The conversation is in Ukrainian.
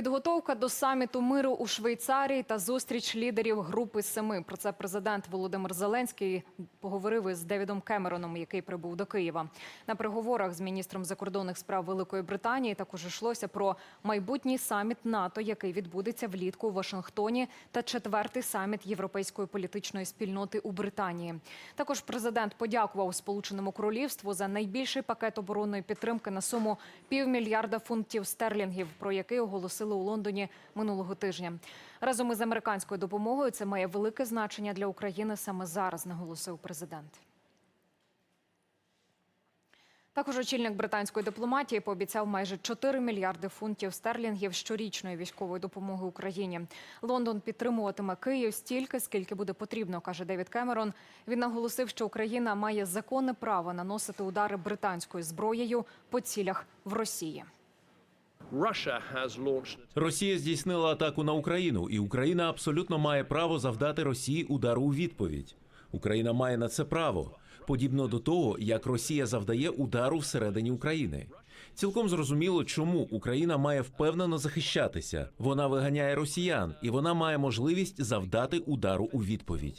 Підготовка до саміту миру у Швейцарії та зустріч лідерів групи семи. Про це президент Володимир Зеленський поговорив із Девідом Кемероном, який прибув до Києва. На переговорах з міністром закордонних справ Великої Британії також йшлося про майбутній саміт НАТО, який відбудеться влітку у Вашингтоні, та четвертий саміт європейської політичної спільноти у Британії. Також президент подякував Сполученому Королівству за найбільший пакет оборонної підтримки на суму півмільярда фунтів стерлінгів, про який оголосили у Лондоні минулого тижня. Разом із американською допомогою це має велике значення для України саме зараз, наголосив президент. Також очільник британської дипломатії пообіцяв майже 4 мільярди фунтів стерлінгів щорічної військової допомоги Україні. Лондон підтримуватиме Київ стільки, скільки буде потрібно, каже Девід Кемерон. Він наголосив, що Україна має законне право наносити удари британською зброєю по цілях в Росії. Росія здійснила атаку на Україну, і Україна абсолютно має право завдати Росії удару у відповідь. Україна має на це право, подібно до того, як Росія завдає удару всередині України. Цілком зрозуміло, чому Україна має впевнено захищатися. Вона виганяє росіян, і вона має можливість завдати удару у відповідь.